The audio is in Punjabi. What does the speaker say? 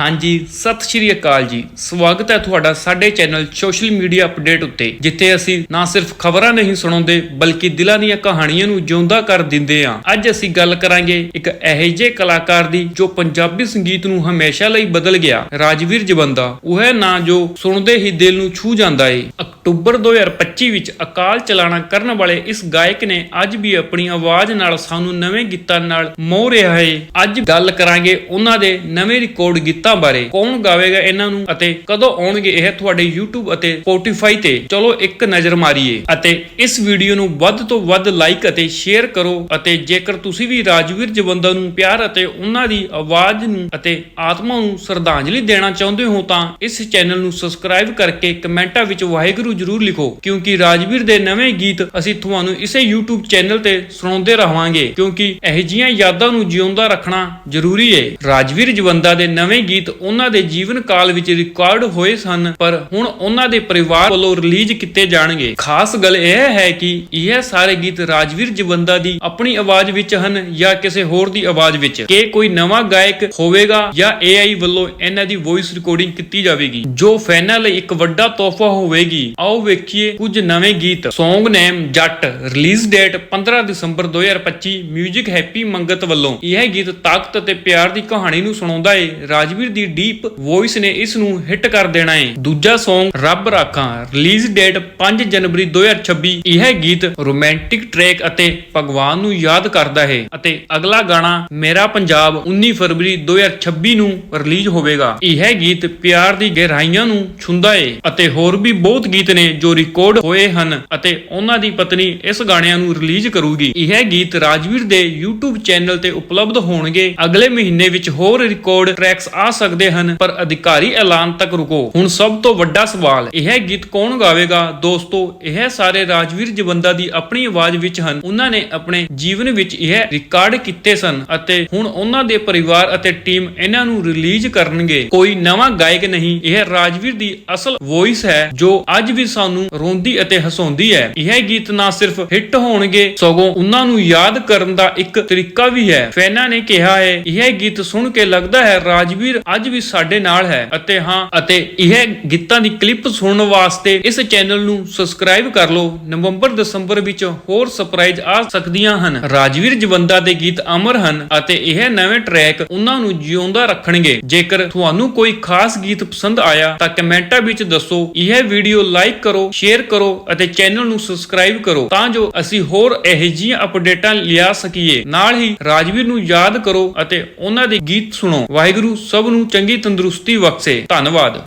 ਹਾਂਜੀ, ਸਤਿ ਸ਼੍ਰੀ ਅਕਾਲ ਜੀ। ਸਵਾਗਤ ਹੈ ਤੁਹਾਡਾ ਸਾਡੇ ਚੈਨਲ ਸੋਸ਼ਲ ਮੀਡੀਆ ਅਪਡੇਟ ਉੱਤੇ, ਜਿੱਥੇ ਅਸੀਂ ਨਾ ਸਿਰਫ ਖਬਰਾਂ ਨਹੀਂ ਸੁਣਾਉਂਦੇ, ਬਲਕਿ ਦਿਲਾਂ ਦੀਆਂ ਕਹਾਣੀਆਂ ਨੂੰ ਜਿਉਂਦਾ ਕਰ ਦਿੰਦੇ ਹਾਂ। ਅੱਜ ਅਸੀਂ ਗੱਲ ਕਰਾਂਗੇ ਇੱਕ ਇਹੋ ਜਿਹੇ ਕਲਾਕਾਰ ਦੀ, ਜੋ ਪੰਜਾਬੀ ਸੰਗੀਤ ਨੂੰ ਹਮੇਸ਼ਾ ਲਈ ਬਦਲ ਗਿਆ। ਰਾਜਵੀਰ ਜਵੰਦਾ, ਉਹ ਹੈ ਨਾਂ ਜੋ ਸੁਣਦੇ ਹੀ ਦਿਲ ਨੂੰ ਛੂ ਜਾਂਦਾ ਏ। ਅਕਤੂਬਰ 2025 ਵਿੱਚ ਅਕਾਲ ਚਲਾਣਾ ਕਰਨ ਵਾਲੇ ਇਸ ਗਾਇਕ ਨੇ ਅੱਜ ਵੀ ਆਪਣੀ ਆਵਾਜ਼ ਨਾਲ ਸਾਨੂੰ ਨਵੇਂ ਗੀਤਾਂ ਨਾਲ ਮੋਹ ਰਿਹਾ ਏ ਅੱਜ ਗੱਲ ਕਰਾਂਗੇ ਉਹਨਾਂ ਦੇ ਨਵੇਂ ਰਿਕਾਰਡ ਗੀਤਾਂ ਬਾਰੇ। ਕੌਣ ਗਾਵੇਗਾ ਇਹਨਾਂ ਨੂੰ ਅਤੇ ਕਦੋਂ ਆਉਣਗੇ ਇਹ ਤੁਹਾਡੇ YouTube ਅਤੇ Spotify ਤੇ? ਚਲੋ ਇੱਕ ਨਜ਼ਰ ਮਾਰੀਏ। ਅਤੇ ਇਸ ਵੀਡੀਓ ਨੂੰ ਵੱਧ ਤੋਂ ਵੱਧ ਲਾਈਕ ਅਤੇ ਸ਼ੇਅਰ ਕਰੋ ਅਤੇ ਜੇਕਰ ਤੁਸੀਂ ਵੀ ਰਾਜਵੀਰ ਜਵੰਦਾ ਨੂੰ ਪਿਆਰ ਅਤੇ ਉਹਨਾਂ ਦੀ ਆਵਾਜ਼ ਨੂੰ ਅਤੇ ਆਤਮਾ ਨੂੰ ਸ਼ਰਧਾਂਜਲੀ ਦੇਣਾ ਚਾਹੁੰਦੇ ਹੋ ਤਾਂ ਇਸ ਚੈਨਲ ਨੂੰ ਸਬਸਕ੍ਰਾਈਬ ਕਰਕੇ ਕਮੈਂਟਾਂ ਵਿੱਚ ਵਾਹਿਗੁਰੂ ਜਰੂਰ ਲਿਖੋ, ਕਿਉਂਕਿ ਰਾਜਵੀਰ ਦੇ ਨਵੇਂ ਗੀਤ ਅਸੀਂ ਤੁਹਾਨੂੰ ਇਸੇ YouTube ਚੈਨਲ ਤੇ ਸੁਣਾਉਂਦੇ ਰਹਾਂਗੇ, ਕਿਉਂਕਿ ਇਹ ਜੀਆਂ ਯਾਦਾਂ ਨੂੰ ਜਿਉਂਦਾ ਰੱਖਣਾ ਜ਼ਰੂਰੀ ਹੈ ਰਾਜਵੀਰ ਜਵੰਦਾ ਦੇ ਨਵੇਂ ਗੀਤ ਉਹਨਾਂ ਦੇ ਜੀਵਨ ਕਾਲ ਵਿੱਚ ਰਿਕਾਰਡ ਹੋਏ ਸਨ, ਪਰ ਹੁਣ ਉਹਨਾਂ ਦੇ ਪਰਿਵਾਰ ਵੱਲੋਂ ਰਿਲੀਜ਼ ਕੀਤੇ ਜਾਣਗੇ। ਖਾਸ ਗੱਲ ਇਹ ਹੈ ਕਿ ਇਹ ਸਾਰੇ ਗੀਤ ਰਾਜਵੀਰ ਜਵੰਦਾ ਦੀ ਆਪਣੀ ਆਵਾਜ਼ ਵਿੱਚ ਹਨ ਜਾਂ ਕਿਸੇ ਹੋਰ ਦੀ ਆਵਾਜ਼ ਵਿੱਚ। ਕਿ ਕੋਈ ਨਵਾਂ ਗਾਇਕ ਹੋਵੇਗਾ ਜਾਂ AI ਵੱਲੋਂ ਇਹਨਾਂ ਦੀ ਵੌਇਸ ਰਿਕਾਰਡਿੰਗ ਕੀਤੀ ਜਾਵੇਗੀ। ਜੋ ਫੈਨਾਂ ਲਈ ਇੱਕ ਵੱਡਾ ਤੋਹਫਾ ਹੋਵੇਗੀ ਆਓ ਵੇਖੀਏ ਕੁਝ ਨਵੇਂ ਗੀਤ। Song name Jatt. Release date 15 ਦਸੰਬਰ 2025 뮤직 ਹੈਪੀ ਮੰਗਤ ਵੱਲੋਂ। ਇਹ ਗੀਤ ਤਾਕਤ ਅਤੇ ਪਿਆਰ ਦੀ ਕਹਾਣੀ ਨੂੰ ਸੁਣਾਉਂਦਾ ਏ ਰਾਜਵੀਰ ਦੀ ਡੀਪ ਵੌਇਸ ਨੇ ਇਸ ਨੂੰ ਹਿੱਟ ਕਰ ਦੇਣਾ ਏ। ਦੂਜਾ Song, ਰੱਬ ਰਾਖਾਂ। ਰਿਲੀਜ਼ ਡੇਟ 5 ਜਨਵਰੀ 2026 ਇਹ ਗੀਤ ਰੋਮਾਂਟਿਕ ਟਰੈਕ ਅਤੇ ਭਗਵਾਨ ਨੂੰ ਯਾਦ ਕਰਦਾ ਹੈ। ਅਤੇ ਅਗਲਾ ਗਾਣਾ ਮੇਰਾ ਪੰਜਾਬ 19 ਫਰਵਰੀ 2026 ਨੂੰ ਰਿਲੀਜ਼ ਹੋਵੇਗਾ। ਇਹ ਗੀਤ ਪਿਆਰ ਦੀ ਗਹਿਰਾਈਆਂ ਨੂੰ ਛੁੰਦਾ ਏ ਅਤੇ ਹੋਰ ਵੀ ਬਹੁਤ ਗੀਤ ਨੇ ਜੋ ਰਿਕਾਰਡ ਹੋਏ ਹਨ ਅਤੇ ਉਹਨਾਂ ਦੀ ਪਤਨੀ ਇਸ ਗਾਣਿਆਂ ਨੂੰ ਰਿਲੀਜ਼ ਕਰੂਗੀ। ਇਹ ਗੀਤ ਰਾਜਵੀਰ ਦੇ YouTube ਚੈਨਲ ਤੇ ਉਪਲਬਧ ਹੋਣਗੇ। ਅਗਲੇ ਮਹੀਨੇ ਵਿੱਚ ਹੋਰ ਰਿਕਾਰਡ ਟਰੈਕਸ ਆ ਸਕਦੇ ਹਨ, ਪਰ ਅਧਿਕਾਰੀ ਐਲਾਨ ਤੱਕ ਰੁਕੋ। ਹੁਣ ਸਭ ਤੋਂ ਵੱਡਾ ਸਵਾਲ, ਇਹ ਗੀਤ ਕੌਣ ਗਾਵੇਗਾ? ਦੋਸਤੋ, ਇਹ ਸਾਰੇ ਰਾਜਵੀਰ ਜਵੰਦਾ ਦੀ ਆਪਣੀ ਆਵਾਜ਼ ਵਿੱਚ ਹਨ। ਉਹਨਾਂ ਨੇ ਆਪਣੇ ਜੀਵਨ ਵਿੱਚ ਇਹ ਰਿਕਾਰਡ ਕੀਤੇ ਸਨ ਅਤੇ ਹੁਣ ਉਹਨਾਂ ਦੇ ਪਰਿਵਾਰ ਅਤੇ ਟੀਮ ਇਹਨਾਂ ਨੂੰ ਰਿਲੀਜ਼ ਕਰਨਗੇ। ਕੋਈ ਨਵਾਂ ਗਾਇਕ ਨਹੀਂ, ਇਹ ਰਾਜਵੀਰ ਦੀ ਅਸਲ ਵੌਇਸ ਹੈ, ਜੋ ਅੱਜ ਵੀ ਸਾਨੂੰ ਰੋਂਦੀ ਅਤੇ ਹਸਾਉਂਦੀ ਹੈ। ਇਹ ਗੀਤ ਨਾ ਸਿਰਫ ਹਿੱਟ ਹੋਣਗੇ, ਸਗੋਂ ਉਹਨਾਂ ਨੂੰ ਯਾਦ ਕਰਨ ਦਾ ਇੱਕ ਤਰੀਕਾ ਵੀ ਹੈ। ਫੈਨਾਂ ਨੇ ਕਿਹਾ ਹੈ, ਇਹ ਗੀਤ ਸੁਣ ਕੇ ਲੱਗਦਾ ਹੈ ਰਾਜਵੀਰ ਅੱਜ ਵੀ ਸਾਡੇ ਨਾਲ ਹੈ। ਅਤੇ ਹਾਂ, ਅਤੇ ਇਹ ਗੀਤਾਂ ਦੀ ਕਲਿੱਪ ਸੁਣਨ ਵਾਸਤੇ ਇਸ ਚੈਨਲ ਨੂੰ ਸਬਸਕ੍ਰਾਈਬ ਕਰ ਲਓ। ਨਵੰਬਰ ਦਸੰਬਰ ਵਿੱਚ ਹੋਰ ਸਰਪ੍ਰਾਈਜ਼ ਆ ਸਕਦੀਆਂ ਹਨ। ਰਾਜਵੀਰ ਜਵੰਦਾ ਦੇ ਗੀਤ ਅਮਰ ਹਨ ਅਤੇ ਇਹ ਨਵੇਂ ਟਰੈਕ ਉਹਨਾਂ ਨੂੰ ਜਿਉਂਦਾ ਰੱਖਣਗੇ। ਜੇਕਰ ਤੁਹਾਨੂੰ ਕੋਈ ਖਾਸ ਗੀਤ ਪਸੰਦ ਆਇਆ ਤਾਂ ਕਮੈਂਟਾਂ ਵਿੱਚ ਦੱਸੋ। ਇਹ ਵੀਡੀਓ ਲਾਈਕ ਕਰੋ ਸ਼ੇਅਰ ਕਰੋ ਅਤੇ ਚੈਨਲ ਨੂੰ ਸਬਸਕ੍ਰਾਈਬ ਕਰੋ ਤਾਂ ਜੋ ਅਸੀਂ ਹੋਰ ਇਹੋ ਜਿਹੀਆਂ ਅਪਡੇਟਾਂ ਲਿਆ ਸਕੀਏ। ਨਾਲ ਹੀ ਰਾਜਵੀਰ ਨੂੰ ਯਾਦ ਕਰੋ ਅਤੇ ਉਹਨਾਂ ਦੇ ਗੀਤ ਸੁਣੋ। ਵਾਹਿਗੁਰੂ ਸਭ ਨੂੰ ਚੰਗੀ ਤੰਦਰੁਸਤੀ ਬਖਸ਼ੇ। ਧੰਨਵਾਦ।